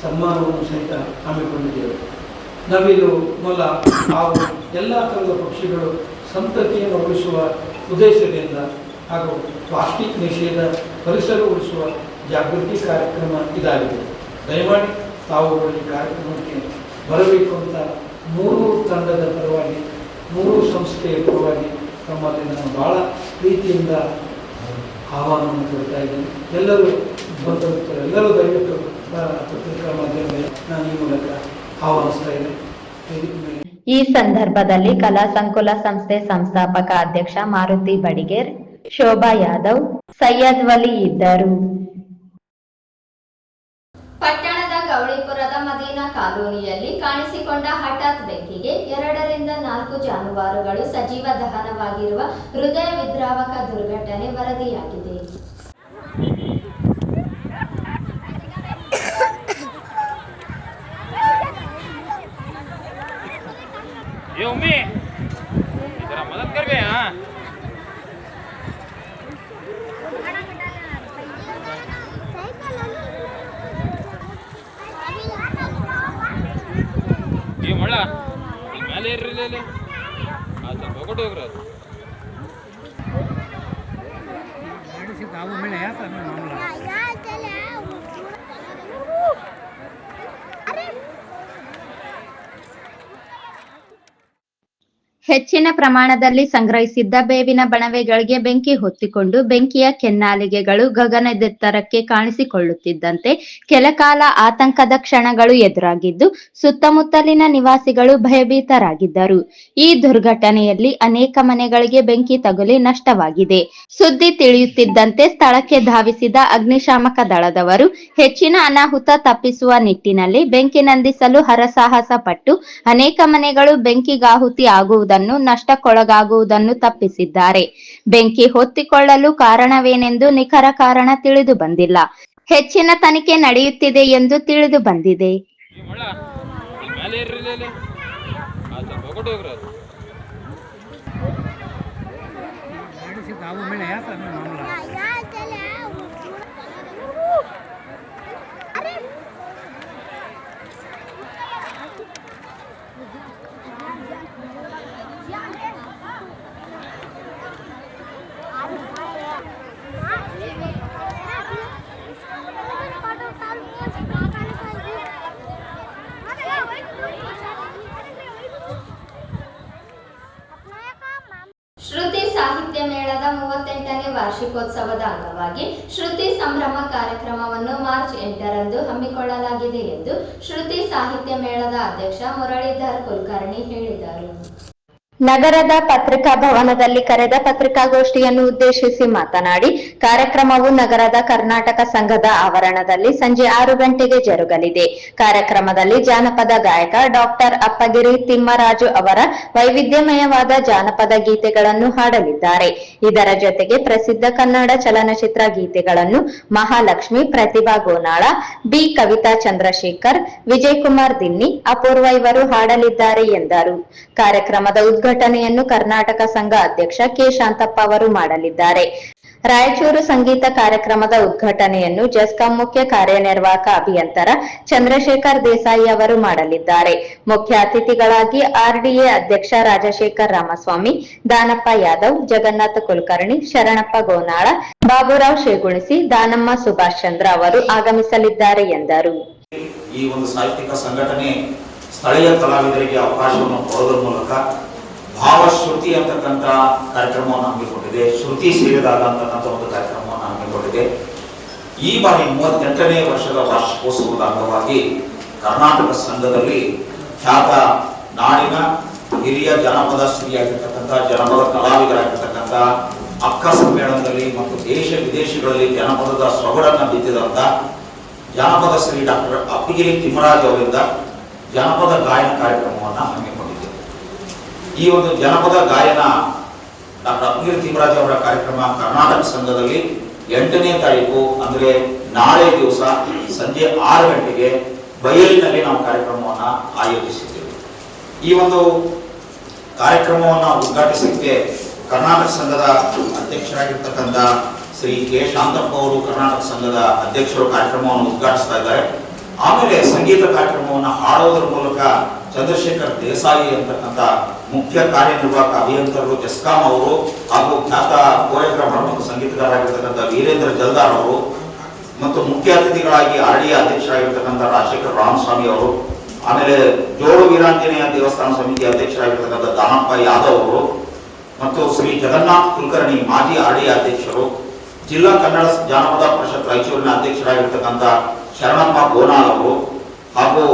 ಸನ್ಮಾನವನ್ನು ಸಹಿತ ಹಮ್ಮಿಕೊಂಡಿದ್ದೇವೆ. ನವಿಲು ಮೊಲ, ಹಾವು, ಎಲ್ಲ ಥರದ ಪಕ್ಷಿಗಳು ಸಂತತಿಯನ್ನು ಉಳಿಸುವ ಉದ್ದೇಶದಿಂದ ಹಾಗೂ ಪ್ಲಾಸ್ಟಿಕ್ ನಿಷೇಧ ಪರಿಸರ ಉಳಿಸುವ ಜಾಗೃತಿ ಕಾರ್ಯಕ್ರಮ ಇದಾಗಿದೆ. ದಯಮಾಡಿ ತಾವುಗಳು ಈ ಕಾರ್ಯಕ್ರಮಕ್ಕೆ ಬರಬೇಕು ಅಂತ ಮೂರು ತಂಡದ ಪರವಾಗಿ, ಮೂರು ಸಂಸ್ಥೆಯ ಪರವಾಗಿ ತಮ್ಮಲ್ಲಿ ನಾನು ಭಾಳ ಪ್ರೀತಿಯಿಂದ ಆಹ್ವಾನವನ್ನು ಕೊಡ್ತಾ ಇದ್ದೀನಿ. ಎಲ್ಲರೂ ಎಲ್ಲರೂ ದಯವಿಟ್ಟು ಪತ್ರಿಕಾ ಮಾಧ್ಯಮದಲ್ಲಿ ನಾನು ಈ ಮೂಲಕ ಆಹ್ವಾನಿಸ್ತಾ ಇದ್ದೇನೆ. ಈ ಸಂದರ್ಭದಲ್ಲಿ ಕಲಾ ಸಂಕುಲ ಸಂಸ್ಥೆ ಸಂಸ್ಥಾಪಕ ಅಧ್ಯಕ್ಷ ಮಾರುತಿ ಬಡಿಗೇರ್, ಶೋಭಾ ಯಾದವ್, ಸೈಯದ್ ವಲಿ ಇದ್ದರು. ಪಟ್ಟಣದ ಗೌಳಿಪುರದ ಮದೀನಾ ಕಾಲೋನಿಯಲ್ಲಿ ಕಾಣಿಸಿಕೊಂಡ ಹಠಾತ್ ಬೆಂಕಿಗೆ ಎರಡರಿಂದ ನಾಲ್ಕು ಜಾನುವಾರುಗಳು ಸಜೀವ ದಹನವಾಗಿರುವ ಹೃದಯ ವಿದ್ರಾವಕ ದುರ್ಘಟನೆ ವರದಿಯಾಗಿದೆ. ये उम्मी जरा मदद कर बे हाँ ये मड़ा मैं ले ले ले अच्छा पकड़ हो रहा है गाँव में नया था मामला ಹೆಚ್ಚಿನ ಪ್ರಮಾಣದಲ್ಲಿ ಸಂಗ್ರಹಿಸಿದ್ದ ಬೇವಿನ ಬಣವೆಗಳಿಗೆ ಬೆಂಕಿ ಹೊತ್ತಿಕೊಂಡು ಬೆಂಕಿಯ ಕೆನ್ನಾಲಿಗೆಗಳು ಗಗನದೆತ್ತರಕ್ಕೆ ಕಾಣಿಸಿಕೊಳ್ಳುತ್ತಿದ್ದಂತೆ ಕೆಲಕಾಲ ಆತಂಕದ ಕ್ಷಣಗಳು ಎದುರಾಗಿದ್ದು ಸುತ್ತಮುತ್ತಲಿನ ನಿವಾಸಿಗಳು ಭಯಭೀತರಾಗಿದ್ದರು. ಈ ದುರ್ಘಟನೆಯಲ್ಲಿ ಅನೇಕ ಮನೆಗಳಿಗೆ ಬೆಂಕಿ ತಗುಲಿ ನಷ್ಟವಾಗಿದೆ. ಸುದ್ದಿ ತಿಳಿಯುತ್ತಿದ್ದಂತೆ ಸ್ಥಳಕ್ಕೆ ಧಾವಿಸಿದ ಅಗ್ನಿಶಾಮಕ ದಳದವರು ಹೆಚ್ಚಿನ ಅನಾಹುತ ತಪ್ಪಿಸುವ ನಿಟ್ಟಿನಲ್ಲಿ ಬೆಂಕಿ ನಂದಿಸಲು ಹರಸಾಹಸ ಪಟ್ಟು ಅನೇಕ ಮನೆಗಳು ಬೆಂಕಿಗಾಹುತಿ ಆಗುವುದನ್ನು ನಷ್ಟಕ್ಕೊಳಗಾಗುವುದನ್ನು ತಪ್ಪಿಸಿದ್ದಾರೆ. ಬೆಂಕಿ ಹೊತ್ತಿಕೊಳ್ಳಲು ಕಾರಣವೇನೆಂದು ನಿಖರ ಕಾರಣ ತಿಳಿದು ಬಂದಿಲ್ಲ. ಹೆಚ್ಚಿನ ತನಿಖೆ ನಡೆಯುತ್ತಿದೆ ಎಂದು ತಿಳಿದು ಬಂದಿದೆ ಮಳ ಮೇಲೆ ಇರ್ರಿ ಇಲ್ಲಿ ಆ ಸ್ವಲ್ಪ ಹೋಗ್ಬಿಟ್ಟು ಹೋಗ್ರಿ ಅದು ಶ್ರುತಿ ಸಾಹಿತ್ಯ ಮೇಳದ ಮೂವತ್ತೆಂಟನೇ ವಾರ್ಷಿಕೋತ್ಸವದ ಅಂಗವಾಗಿ ಶ್ರುತಿ ಸಂಭ್ರಮ ಕಾರ್ಯಕ್ರಮವನ್ನು ಮಾರ್ಚ್ ಎಂಟರಂದು ಹಮ್ಮಿಕೊಳ್ಳಲಾಗಿದೆ ಎಂದು ಶ್ರುತಿ ಸಾಹಿತ್ಯ ಮೇಳದ ಅಧ್ಯಕ್ಷ ಮುರಳೀಧರ್ ಕುಲಕರ್ಣಿ ಹೇಳಿದರು. ನಗರದ ಪತ್ರಿಕಾ ಭವನದಲ್ಲಿ ಕರೆದ ಪತ್ರಿಕಾಗೋಷ್ಠಿಯನ್ನು ಉದ್ದೇಶಿಸಿ ಮಾತನಾಡಿ, ಕಾರ್ಯಕ್ರಮವು ನಗರದ ಕರ್ನಾಟಕ ಸಂಘದ ಆವರಣದಲ್ಲಿ ಸಂಜೆ ಆರು ಗಂಟೆಗೆ ಜರುಗಲಿದೆ. ಕಾರ್ಯಕ್ರಮದಲ್ಲಿ ಜಾನಪದ ಗಾಯಕ ಡಾಕ್ಟರ್ ಅಪ್ಪಗಿರಿ ತಿಮ್ಮರಾಜು ಅವರ ವೈವಿಧ್ಯಮಯವಾದ ಜಾನಪದ ಗೀತೆಗಳನ್ನು ಹಾಡಲಿದ್ದಾರೆ. ಇದರ ಜೊತೆಗೆ ಪ್ರಸಿದ್ಧ ಕನ್ನಡ ಚಲನಚಿತ್ರ ಗೀತೆಗಳನ್ನು ಮಹಾಲಕ್ಷ್ಮಿ, ಪ್ರತಿಭಾ ಗೋನಾಳ, ಬಿ ಕವಿತಾ ಚಂದ್ರಶೇಖರ್ ವಿಜಯ್ ಕುಮಾರ್ ದಿನ್ನಿ ಅಪೂರ್ವ ಇವರು ಹಾಡಲಿದ್ದಾರೆ ಎಂದರು. ಕಾರ್ಯಕ್ರಮದ ಉದ್ಘಾಟನೆಯನ್ನು ಕರ್ನಾಟಕ ಸಂಘ ಅಧ್ಯಕ್ಷ ಕೆ ಶಾಂತಪ್ಪ ಅವರು ಮಾಡಲಿದ್ದಾರೆ. ರಾಯಚೂರು ಸಂಗೀತ ಕಾರ್ಯಕ್ರಮದ ಉದ್ಘಾಟನೆಯನ್ನು ಜಸ್ಕಾಂ ಮುಖ್ಯ ಕಾರ್ಯನಿರ್ವಾಹಕ ಅಭಿಯಂತರ ಚಂದ್ರಶೇಖರ್ ದೇಸಾಯಿ ಅವರು ಮಾಡಲಿದ್ದಾರೆ. ಮುಖ್ಯ ಅತಿಥಿಗಳಾಗಿ ಆರ್ಡಿಎ ಅಧ್ಯಕ್ಷ ರಾಜಶೇಖರ್ ರಾಮಸ್ವಾಮಿ, ದಾನಪ್ಪ ಯಾದವ್, ಜಗನ್ನಾಥ ಕುಲಕರ್ಣಿ, ಶರಣಪ್ಪ ಗೋನಾಳ, ಬಾಬುರಾವ್ ಶೇಗುಣಿಸಿ, ದಾನಮ್ಮ ಸುಭಾಷ್ ಚಂದ್ರ ಅವರು ಆಗಮಿಸಲಿದ್ದಾರೆ ಎಂದರು. ಈ ಒಂದು ಸಾಹಿತ್ಯಿಕ ಸಂಘಟನೆ ಸ್ಥಳೀಯ ಕಲಾವಿದರಿಗೆ ಅವಕಾಶವನ್ನು ಕೊಡೋದ್ರ ಮೂಲಕ ಭಾವಶ್ರುತಿ ಅಂತಕ್ಕಂಥ ಕಾರ್ಯಕ್ರಮವನ್ನು ಹಮ್ಮಿಕೊಂಡಿದೆ. ಶ್ರುತಿ ಸೇರಿದಾಗ ಅಂತಕ್ಕಂಥ ಒಂದು ಕಾರ್ಯಕ್ರಮವನ್ನು ಹಮ್ಮಿಕೊಂಡಿದೆ. ಈ ಬಾರಿ ಮೂವತ್ತೆಂಟನೇ ವರ್ಷದ ವಾರ್ಷಿಕೋತ್ಸವದ ಅಂಗವಾಗಿ ಕರ್ನಾಟಕ ಸಂಘದಲ್ಲಿ ಖ್ಯಾತ ನಾಡಿನ ಹಿರಿಯ ಜನಪದ ಶ್ರೀಯಾಗಿರ್ತಕ್ಕಂಥ ಜನಪದ ಕಲಾವಿದರಾಗಿರ್ತಕ್ಕಂಥ ಅಕ್ಕ ಸಮ್ಮೇಳನದಲ್ಲಿ ಮತ್ತು ದೇಶ ವಿದೇಶಗಳಲ್ಲಿ ಜನಪದದ ಸೊಗಡನ್ನು ಬಿದ್ದಿದಂಥ ಜನಪದ ಶ್ರೀ ಡಾಕ್ಟರ್ ಅಪ್ಪಿಗಿರಿ ತಿಮ್ಮರಾಜ್ ಅವರಿಂದ ಜನಪದ ಗಾಯನ ಕಾರ್ಯಕ್ರಮವನ್ನು ಹಮ್ಮಿಕೊಂಡಿದೆ. ಈ ಒಂದು ಜನಪದ ಗಾಯನ ಡಾಕ್ಟರ್ ಅಪ್ನೀರ್ ತಿಮ್ಮರಾಜ್ ಅವರ ಕಾರ್ಯಕ್ರಮ ಕರ್ನಾಟಕ ಸಂಘದಲ್ಲಿ ಎಂಟನೇ ತಾರೀಕು, ಅಂದರೆ ನಾಳೆ ದಿವಸ ಸಂಜೆ ಆರು ಗಂಟೆಗೆ ಬಯಲಿನಲ್ಲಿ ನಾವು ಕಾರ್ಯಕ್ರಮವನ್ನು ಆಯೋಜಿಸಿದ್ದೇವೆ. ಈ ಒಂದು ಕಾರ್ಯಕ್ರಮವನ್ನು ಉದ್ಘಾಟಿಸಲಿಕ್ಕೆ ಕರ್ನಾಟಕ ಸಂಘದ ಅಧ್ಯಕ್ಷರಾಗಿರ್ತಕ್ಕಂಥ ಶ್ರೀ ಕೆ. ಶಾಂತಪ್ಪ ಅವರು ಕರ್ನಾಟಕ ಸಂಘದ ಅಧ್ಯಕ್ಷರು ಕಾರ್ಯಕ್ರಮವನ್ನು ಉದ್ಘಾಟಿಸ್ತಾ ಇದ್ದಾರೆ. ಆಮೇಲೆ ಸಂಗೀತ ಕಾರ್ಯಕ್ರಮವನ್ನು ಹಾಡೋದ್ರ ಮೂಲಕ ಚಂದ್ರಶೇಖರ್ ದೇಸಾಯಿ ಅಂತಕ್ಕಂಥ ಮುಖ್ಯ ಕಾರ್ಯನಿರ್ವಾಹಕ ಅಭಿಯಂತರರು ಎಸ್ಕಾಂ ಅವರು ಹಾಗೂ ಖ್ಯಾತ ಕೋರಿಯೋಗ್ರಾಫರ್ ಮತ್ತು ಸಂಗೀತಗಾರರಾಗಿರ್ತಕ್ಕಂಥ ವೀರೇಂದ್ರ ಜಲ್ದಾರ್ ಅವರು ಮತ್ತು ಮುಖ್ಯ ಅತಿಥಿಗಳಾಗಿ ಆರ್ ಡಿ ಅಧ್ಯಕ್ಷರಾಗಿರ್ತಕ್ಕಂಥ ರಾಜಶೇಖರ್ ರಾಮಸ್ವಾಮಿ ಅವರು, ಆಮೇಲೆ ಜೋಡು ವೀರಾಂಜನೇಯ ದೇವಸ್ಥಾನ ಸಮಿತಿ ಅಧ್ಯಕ್ಷರಾಗಿರ್ತಕ್ಕಂಥ ದಾನಪ್ಪ ಯಾದವ್ ಅವರು ಮತ್ತು ಶ್ರೀ ಜಗನ್ನಾಥ್ ಕುಲಕರ್ಣಿ ಮಾಜಿ ಆರ್ ಡಿ ಅಧ್ಯಕ್ಷರು, ಜಿಲ್ಲಾ ಕನ್ನಡ ಜಾನಪದ ಪರಿಷತ್ ರಾಯಚೂರಿನ ಅಧ್ಯಕ್ಷರಾಗಿರ್ತಕ್ಕಂಥ ಶರಣಪ್ಪ ಗೋನಾಳ್ ಅವರು ಹಾಗೂ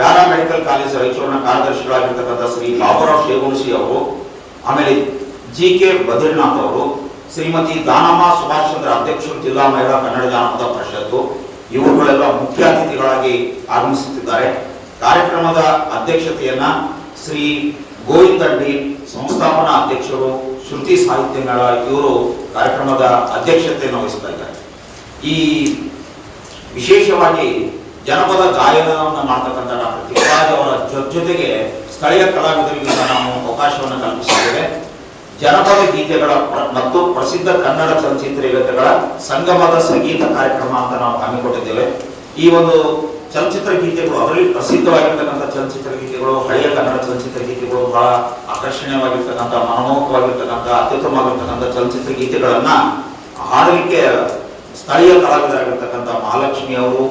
ಪ್ಯಾರಾಮೆಡಿಕಲ್ ಕಾಲೇಜ್ ರಾಯಚೂರಿನ ಕಾರ್ಯದರ್ಶಿಗಳಾಗಿರ್ತಕ್ಕಂಥ ಶ್ರೀ ಬಾಬುರಾವ್ ಶೇಗುಣಸಿ ಅವರು, ಆಮೇಲೆ ಜಿ ಕೆ ಬದ್ರಿನಾಥ್ ಅವರು, ಶ್ರೀಮತಿ ದಾನಮ್ಮ ಸುಭಾಷ್ ಚಂದ್ರ ಅಧ್ಯಕ್ಷರು ಜಿಲ್ಲಾ ಮಹಿಳಾ ಕನ್ನಡ ಜಾನಪದ ಪರಿಷತ್ತು ಇವರುಗಳೆಲ್ಲ ಮುಖ್ಯ ಅತಿಥಿಗಳಾಗಿ ಆಗಮಿಸುತ್ತಿದ್ದಾರೆ. ಕಾರ್ಯಕ್ರಮದ ಅಧ್ಯಕ್ಷತೆಯನ್ನ ಶ್ರೀ ಗೋವಿಂದ್ ದಂಡಿ ಸಂಸ್ಥಾಪನಾ ಅಧ್ಯಕ್ಷರು, ಶ್ರುತಿ ಸಾಹಿತ್ಯ ಮೇಳ, ಇವರು ಕಾರ್ಯಕ್ರಮದ ಅಧ್ಯಕ್ಷತೆಯನ್ನು ವಹಿಸ್ತಾ ಇದ್ದಾರೆ. ಈ ವಿಶೇಷವಾಗಿ ಜನಪದ ಗಾಯನವನ್ನು ಮಾಡ್ತಕ್ಕಂಥ ಡಾಕ್ಟರ್ ತಿಪ್ಪರಾಜ್ ಅವರ ಜೊತೆಗೆ ಸ್ಥಳೀಯ ಕಲಾವಿದರಿಗೆ ನಾವು ಅವಕಾಶವನ್ನು ಕಲ್ಪಿಸಿದ್ದೇವೆ. ಜನಪದ ಗೀತೆಗಳ ಮತ್ತು ಪ್ರಸಿದ್ಧ ಕನ್ನಡ ಚಲನಚಿತ್ರ ಗೀತೆಗಳ ಸಂಗಮದ ಸಂಗೀತ ಕಾರ್ಯಕ್ರಮ ಅಂತ ನಾವು ಹಮ್ಮಿಕೊಂಡಿದ್ದೇವೆ ಈ ಒಂದು ಚಲನಚಿತ್ರ ಗೀತೆಗಳು ಅದರಲ್ಲಿ ಪ್ರಸಿದ್ಧವಾಗಿರ್ತಕ್ಕಂಥ ಚಲನಚಿತ್ರ ಗೀತೆಗಳು, ಹಳೆಯ ಕನ್ನಡ ಚಲನಚಿತ್ರ ಗೀತೆಗಳು ಬಹಳ ಆಕರ್ಷಣೀಯವಾಗಿರ್ತಕ್ಕಂಥ, ಮನಮೋಹಕವಾಗಿರ್ತಕ್ಕಂಥ, ಅತ್ಯುತ್ತಮವಾಗಿರ್ತಕ್ಕಂಥ ಚಲನಚಿತ್ರ ಗೀತೆಗಳನ್ನ ಹಾಡಲಿಕ್ಕೆ ಸ್ಥಳೀಯ ಕಲಾವಿದರಾಗಿರ್ತಕ್ಕಂಥ ಮಹಾಲಕ್ಷ್ಮಿ ಅವರು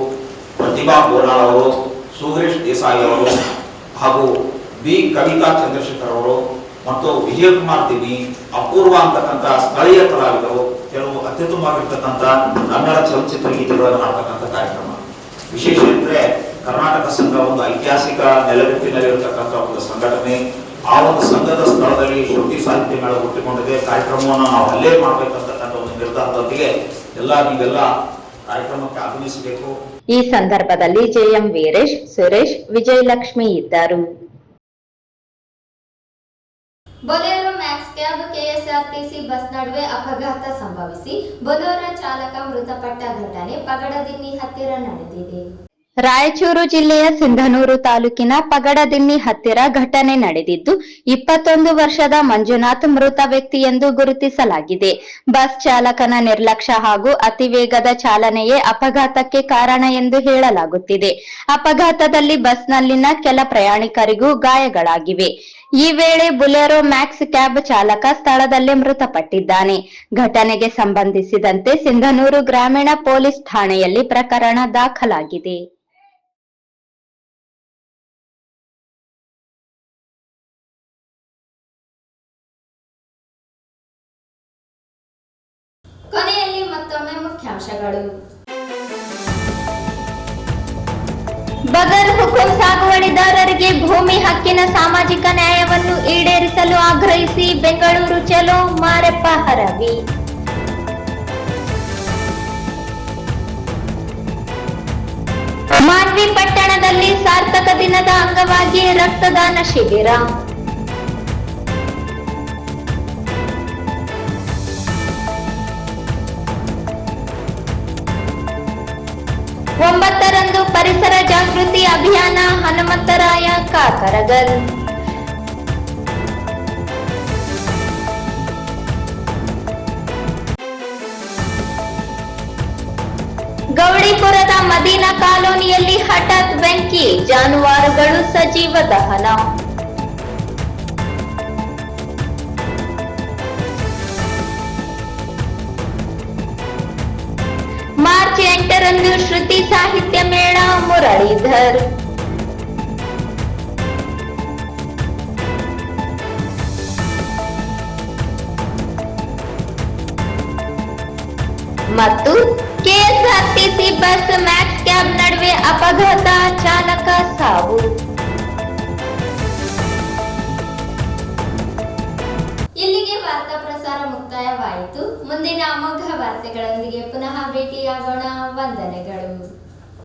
ಪ್ರತಿಭಾ ಬೋರಾಳ್ ಅವರು, ಸುರೇಶ್ ದೇಸಾಯಿ ಅವರು ಹಾಗೂ ಬಿ. ಕವಿತಾ ಚಂದ್ರಶೇಖರ್ ಅವರು ಮತ್ತು ವಿಜಯಕುಮಾರ್ ದಿನಿ ಅಪೂರ್ವ ಅಂತಕ್ಕಂಥ ಸ್ಥಳೀಯ ಕಲಾವಿದರು, ಕೆಲವು ಅತ್ಯುತ್ತಮವಾಗಿರ್ತಕ್ಕಂಥ ಕನ್ನಡ ಚಲನಚಿತ್ರ ಗೀತೆಗಳನ್ನು ಹಾಡ್ತಕ್ಕಂಥ ಕಾರ್ಯಕ್ರಮ. ವಿಶೇಷ ಅಂದ್ರೆ ಕರ್ನಾಟಕ ಸಂಘ ಒಂದು ಐತಿಹಾಸಿಕ ನೆಲೆಗಟ್ಟಿನಲ್ಲಿರತಕ್ಕಂಥ ಒಂದು ಸಂಘಟನೆ. ಆ ಒಂದು ಸಂಘದ ಸ್ಥಳದಲ್ಲಿ ಶ್ರುತಿ ಸಾಹಿತ್ಯ ಮೇಳ ಹುಟ್ಟಿಕೊಂಡಿದೆ. ಕಾರ್ಯಕ್ರಮವನ್ನು ನಾವು ಅಲ್ಲೇ ಮಾಡಬೇಕಂತಕ್ಕಂಥ ಒಂದು ನಿರ್ಧಾರದೊಂದಿಗೆ ಎಲ್ಲ ನೀವೆಲ್ಲ ಕಾರ್ಯಕ್ರಮಕ್ಕೆ ಆಗಮಿಸಬೇಕು ಈ ಸಂದರ್ಭದಲ್ಲಿ ಜೆಎಂ ವೀರೇಶ್ ಸುರೇಶ್ ವಿಜಯಲಕ್ಷ್ಮಿ ಇದ್ದರು. Bolero Max cab KSRTC bus ನಡುವೆ ಅಪಘಾತ ಸಂಭವಿಸಿ ಬೊಲೆರೋ ಚಾಲಕ ಮೃತಪಟ್ಟ ಘಟನೆ ಪಗಡದಿನ್ನಿ ಹತ್ತಿರ ನಡೆದಿದೆ. ರಾಯಚೂರು ಜಿಲ್ಲೆಯ ಸಿಂಧನೂರು ತಾಲೂಕಿನ ಪಗಡದಿನ್ನಿ ಹತ್ತಿರ ಘಟನೆ ನಡೆದಿದ್ದು, ಇಪ್ಪತ್ತೊಂದು ವರ್ಷದ ಮಂಜುನಾಥ್ ಮೃತ ವ್ಯಕ್ತಿ ಎಂದು ಗುರುತಿಸಲಾಗಿದೆ. ಬಸ್ ಚಾಲಕನ ನಿರ್ಲಕ್ಷ್ಯ ಹಾಗೂ ಅತಿ ವೇಗದ ಚಾಲನೆಯೇ ಅಪಘಾತಕ್ಕೆ ಕಾರಣ ಎಂದು ಹೇಳಲಾಗುತ್ತಿದೆ. ಅಪಘಾತದಲ್ಲಿ ಬಸ್ನಲ್ಲಿನ ಕೆಲ ಪ್ರಯಾಣಿಕರಿಗೂ ಗಾಯಗಳಾಗಿವೆ. ಈ ವೇಳೆ ಬುಲೆರೋ ಮ್ಯಾಕ್ಸ್ ಕ್ಯಾಬ್ ಚಾಲಕ ಸ್ಥಳದಲ್ಲೇ ಮೃತಪಟ್ಟಿದ್ದಾನೆ. ಘಟನೆಗೆ ಸಂಬಂಧಿಸಿದಂತೆ ಸಿಂಧನೂರು ಗ್ರಾಮೀಣ ಪೊಲೀಸ್ ಠಾಣೆಯಲ್ಲಿ ಪ್ರಕರಣ ದಾಖಲಾಗಿದೆ. ಕೊನೆಯಲ್ಲಿ ಮತ್ತೊಮ್ಮೆ ಮುಖ್ಯಾಂಶಗಳು. ಬಗರ್ ಹುಕುಂ ಸಾಗುವಳಿದಾರರಿಗೆ ಭೂಮಿ ಹಕ್ಕಿನ ಸಾಮಾಜಿಕ ನ್ಯಾಯವನ್ನು ಈಡೇರಿಸಲು ಆಗ್ರಹಿಸಿ ಬೆಂಗಳೂರು ಚಲೋ ಮಾರೆಪ್ಪ ಹರವಿ. ಮಾನ್ವಿ ಪಟ್ಟಣದಲ್ಲಿ ಸಾರ್ಥಕ ದಿನದ ಅಂಗವಾಗಿ ರಕ್ತದಾನ ಶಿಬಿರ. ಒಂಬತ್ತರಂದು ಪರಿಸರ ಜಾಗೃತಿ ಅಭಿಯಾನ ಹನುಮಂತರಾಯ ಕಾಕರಗಲ್. ಗೌಡಿಪುರದ ಮದೀನಾ ಕಾಲೋನಿಯಲ್ಲಿ ಹಠಾತ್ ಬೆಂಕಿ. ಜಾನುವಾರುಗಳು ಸಜೀವ ದಹನ. ರಂದು ಶ್ರುತಿ ಸಾಹಿತ್ಯ ಮೇಳ ಮುರಳೀಧರ್. ಮತ್ತು ಕೆಎಸ್ಆರ್ಟಿಸಿ ಬಸ್ ಮ್ಯಾಕ್ಸ್ ಕ್ಯಾಬ್ ನಡುವೆ ಅಪಘಾತ ಚಾಲಕ ಸಾವು. ಮುಂದಿನ ಅಮೋಘ ವಾರ್ತೆಗಳೊಂದಿಗೆ ಪುನಃ ಭೇಟಿಯಾಗೋಣ. ವಂದನೆಗಳು.